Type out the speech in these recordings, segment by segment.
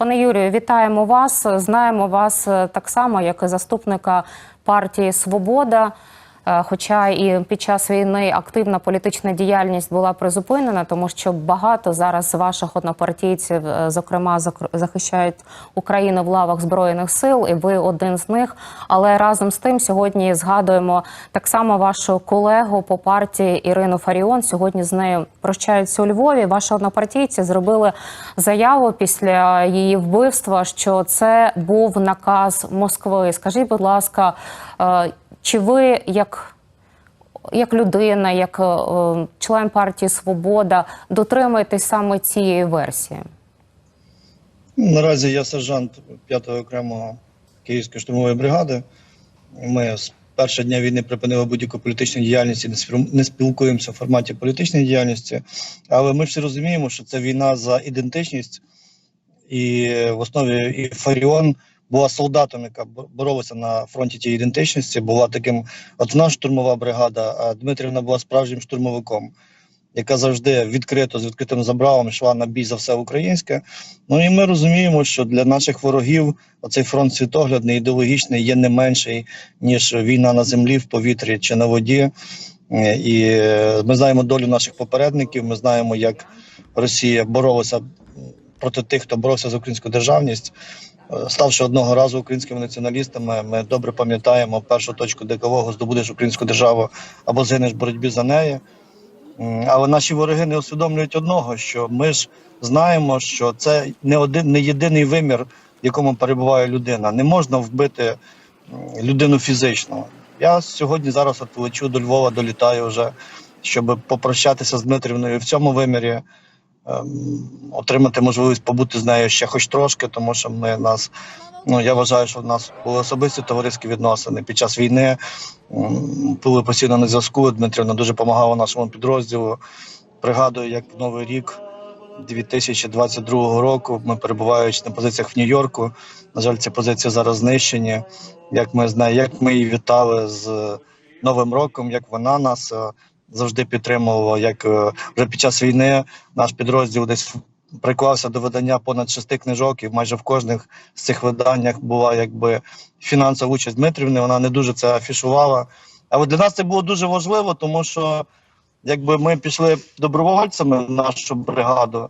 Пане Юрію, вітаємо вас. Знаємо вас е, так само, як і заступника партії Свобода. Е, Хоча і під час війни активна політична діяльність була призупинена, тому що багато зараз ваших однопартійців, е, зокрема, захищають Україну в лавах збройних сил, і ви один з них. Але разом з тим сьогодні згадуємо так само вашу колегу по партії Ірину Фаріон. Сьогодні з нею прощаються у Львові. Ваші однопартійці зробили заяву після її вбивства, що це був наказ Москви. Скажіть, будь ласка, е, чи ви як, як людина, як е, член партії Свобода дотримуєтесь саме цієї версії? Наразі я сержант 5-го окремого Київської штурмової бригади. Ми з першого дня війни припинили будь-яку політичну діяльність і не спілкуємося в форматі політичної діяльності. Але ми всі розуміємо, що це війна за ідентичність, і в основі і Фаріон була солдатом, яка боролася на фронті тієї ідентичності, була таким. От наша штурмова бригада, а Дмитрівна була справжнім штурмовиком, яка завжди відкрито з відкритим забралом йшла на бій за все українське. Ну і ми розуміємо, що для наших ворогів оцей фронт світоглядний, ідеологічний є не менший, ніж війна на землі, в повітрі чи на воді. І ми знаємо долю наших попередників. Ми знаємо, як Росія боролася проти тих, хто боровся за українську державність. Ставши одного разу українськими націоналістами, ми добре пам'ятаємо першу точку декалогу здобудеш українську державу або згинеш в боротьбі за неї. Але наші вороги не усвідомлюють одного, що ми ж знаємо, що це не один не єдиний вимір, в якому перебуває людина. Не можна вбити людину фізично. Я сьогодні зараз от лечу до Львова, долітаю вже, щоб попрощатися з Дмитрівною в цьому вимірі, отримати можливість побути з нею ще хоч трошки, тому що ми нас. Ну, я вважаю, що в нас були особисті товариські відносини під час війни. Були постійно на зв'язку. Дмитрівна дуже допомагала нашому підрозділу. Пригадую, як в Новий рік 2022 року ми перебуваючи на позиціях в Нью-Йорку. На жаль, ці позиції зараз знищені. Як ми знаємо, як ми її вітали з Новим роком, як вона нас е, завжди підтримувала. Як е, вже під час війни наш підрозділ десь приклався до видання понад шести книжок, і майже в кожних з цих виданнях була якби фінансова участь Дмитрівни. Вона не дуже це афішувала. Але для нас це було дуже важливо, тому що якби ми пішли добровольцями в нашу бригаду,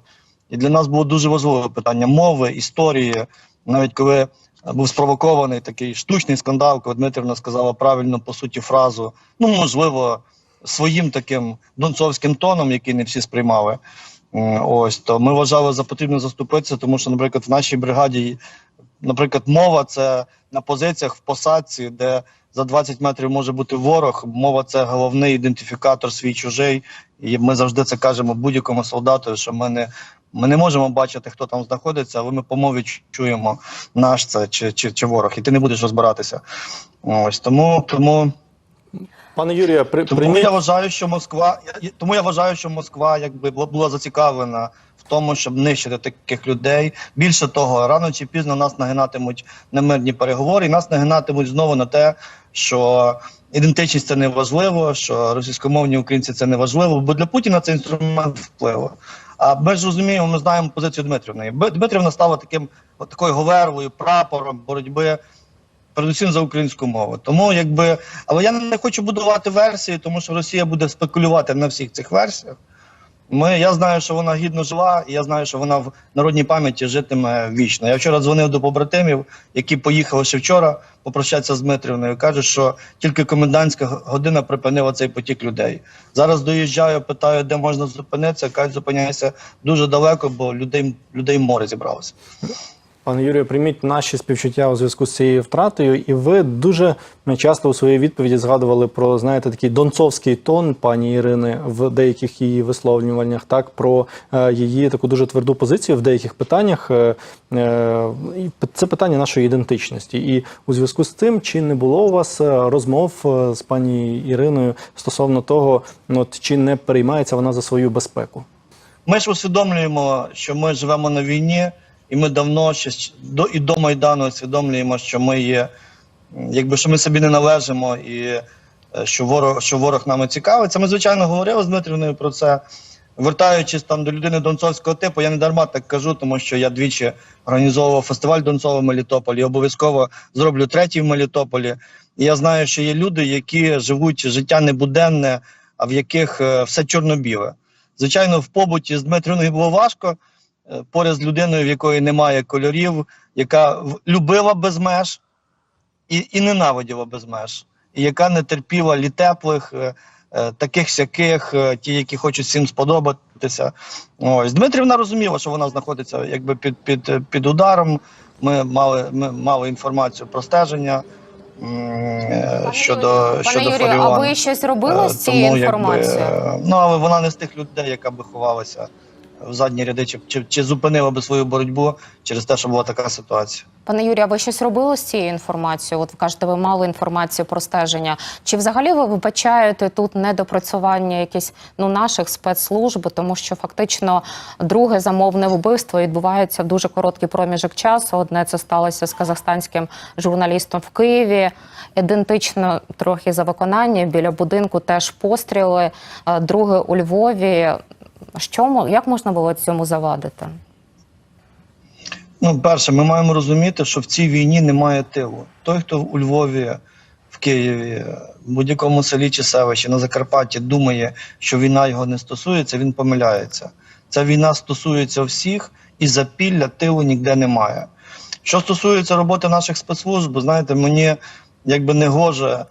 і для нас було дуже важливе питання мови, історії. Навіть коли був спровокований такий штучний скандал, коли Дмитрівна сказала правильно по суті фразу, ну можливо, своїм таким донцовським тоном, який не всі сприймали. Ось то ми вважали за потрібно заступитися, тому що, наприклад, в нашій бригаді, наприклад, мова це на позиціях в посадці, де за 20 метрів може бути ворог. Мова це головний ідентифікатор свій чужий. І ми завжди це кажемо будь-якому солдату, що ми не, ми не можемо бачити, хто там знаходиться, але ми по мові чуємо наш це чи, чи, чи ворог, і ти не будеш розбиратися. Ось тому, тому Пане Юрію, при, тому я вважаю, що Москва тому я вважаю, що Москва якби була- була зацікавлена в тому, щоб нищити таких людей. Більше того, рано чи пізно нас нагинатимуть на мирні переговори, і нас нагинатимуть знову на те, що ідентичність це не важливо, що російськомовні українці це не важливо, бо для Путіна це інструмент впливу. А ми ж розуміємо, ми знаємо позицію Дмитрівни. Б- Дмитрівна стала таким такою говерлою, прапором боротьби передусім за українську мову. Тому якби, але я не хочу будувати версії, тому що Росія буде спекулювати на всіх цих версіях. Ми, я знаю, що вона гідно жила, і я знаю, що вона в народній пам'яті житиме вічно. Я вчора дзвонив до побратимів, які поїхали ще вчора попрощатися з Дмитрівною. Кажуть, що тільки комендантська година припинила цей потік людей. Зараз доїжджаю, питаю, де можна зупинитися. Кажуть, зупиняйся дуже далеко, бо людей, людей море зібралося. Пане Юрію, прийміть наші співчуття у зв'язку з цією втратою. І ви дуже часто у своїй відповіді згадували про знаєте такий донцовський тон пані Ірини в деяких її висловлюваннях, так про е, її таку дуже тверду позицію в деяких питаннях. Е, е, це питання нашої ідентичності. І у зв'язку з цим, чи не було у вас розмов з пані Іриною стосовно того, ну, от, чи не переймається вона за свою безпеку? Ми ж усвідомлюємо, що ми живемо на війні, і ми давно ще до і до майдану усвідомлюємо, що ми є, якби що ми собі не належимо, і е, що ворог, що ворог нами цікавиться. Ми звичайно говорили з Дмитрівною про це. Вертаючись там до людини донцовського типу, я не дарма так кажу, тому що я двічі організовував фестиваль Донцова в Мелітополі. Обов'язково зроблю третій в Мелітополі. І я знаю, що є люди, які живуть життя небуденне, а в яких е, все чорно-біле. Звичайно, в побуті з Дмитрівною було важко поряд з людиною, в якої немає кольорів, яка любила без меж і, і ненавиділа без меж, і яка не терпіла літеплих, е, е, таких сяких, е, ті, які хочуть всім сподобатися. Ось Дмитрівна розуміла, що вона знаходиться якби під, під, е, під ударом. Ми мали, ми мали інформацію про стеження. м, е, Щодо, Пане щодо Юрію, а ви щось робили Е, з цією інформацією? е, ну, але вона не з тих людей, яка би ховалася в задні ряди, чи, чи, чи зупинила би свою боротьбу через те, що була така ситуація. Пане Юрію, а ви щось робили з цією інформацією? От ви кажете, ви мали інформацію про стеження. Чи взагалі ви вибачаєте тут недопрацювання якісь ну наших спецслужб, тому що фактично друге замовне вбивство відбувається в дуже короткий проміжок часу. Одне це сталося з казахстанським журналістом в Києві. Ідентично трохи за виконання біля будинку теж постріли. Е, Друге у Львові. Що як можна було цьому завадити? Ну, перше, ми маємо розуміти, що в цій війні немає тилу. Той, хто у Львові, в Києві, в будь-якому селі чи селищі на Закарпатті думає, що війна його не стосується, він помиляється. Ця війна стосується всіх, і запілля тилу ніде немає. Що стосується роботи наших спецслужб, знаєте, мені якби не гоже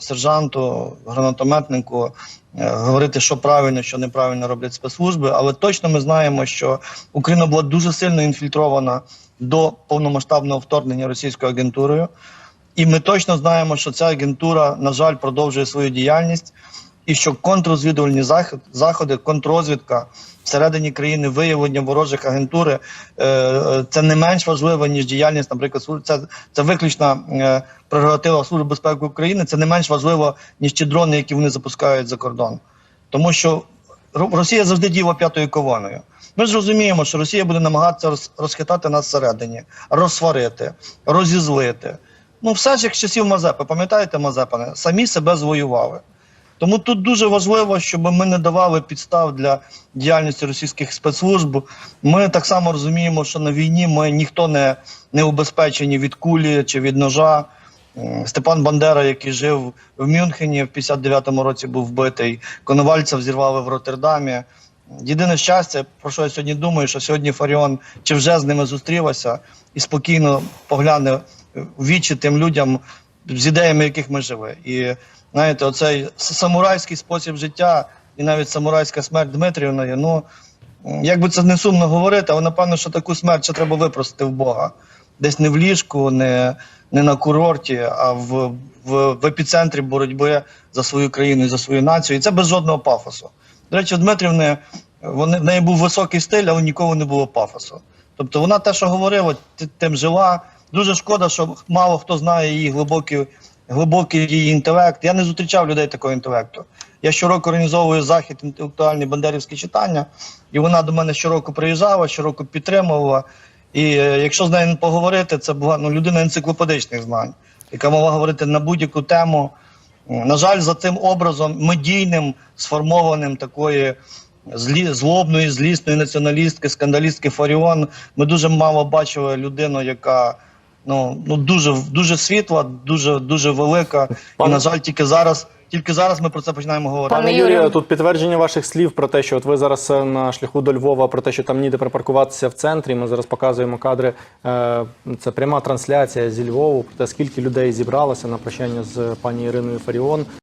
сержанту, гранатометнику е, говорити, що правильно, що неправильно роблять спецслужби, але точно ми знаємо, що Україна була дуже сильно інфільтрована до повномасштабного вторгнення російською агентурою. І ми точно знаємо, що ця агентура, на жаль, продовжує свою діяльність, і що контррозвідувальні заходи, контррозвідка всередині країни, виявлення ворожих агентури е, е, це не менш важливо, ніж діяльність, наприклад, це, це виключна е, прерогатива Служби безпеки України. Це не менш важливо, ніж ті дрони, які вони запускають за кордон. Тому що Ро- Росія завжди діяла п'ятою колоною. Ми ж розуміємо, що Росія буде намагатися роз- розхитати нас всередині, розсварити, розізлити. Ну, все ж як з часів Мазепи, пам'ятаєте Мазепа, самі себе звоювали. Тому тут дуже важливо, щоб ми не давали підстав для діяльності російських спецслужб. Ми так само розуміємо, що на війні ми ніхто не, не убезпечені від кулі чи від ножа. Степан Бандера, який жив в Мюнхені, в 59-му році був вбитий. Коновальця взірвали в Роттердамі. Єдине щастя, про що я сьогодні думаю, що сьогодні Фаріон чи вже з ними зустрілася і спокійно погляне в вічі тим людям, з ідеями, яких ми живемо. І знаєте, оцей самурайський спосіб життя і навіть самурайська смерть Дмитрівної, ну як би це не сумно говорити, але напевно, що таку смерть ще треба випросити в Бога. Десь не в ліжку, не, не на курорті, а в, в, в епіцентрі боротьби за свою країну і за свою націю. І це без жодного пафосу. До речі, у Дмитрівни вони, в неї був високий стиль, але ніколи не було пафосу. Тобто вона те, що говорила, тим жила. Дуже шкода, що мало хто знає її глибокий, глибокий її інтелект. Я не зустрічав людей такого інтелекту. Я щороку організовую захід інтелектуальні бандерівські читання, і вона до мене щороку приїжджала, щороку підтримувала. І е, якщо з нею поговорити, це була ну, людина енциклопедичних знань, яка могла говорити на будь-яку тему. На жаль, за цим образом медійним, сформованим такої злі, злобної, злісної націоналістки, скандалістки Фаріон, ми дуже мало бачили людину, яка ну, ну дуже, дуже світла, дуже, дуже велика. Пане- І, на жаль, тільки зараз, тільки зараз ми про це починаємо говорити. Пане. Юрію, тут підтвердження ваших слів про те, що от ви зараз е, на шляху до Львова, про те, що там ніде припаркуватися в центрі. Ми зараз показуємо кадри. е, Це пряма трансляція зі Львову. Про те, скільки людей зібралося на прощання з пані Іриною Фаріон.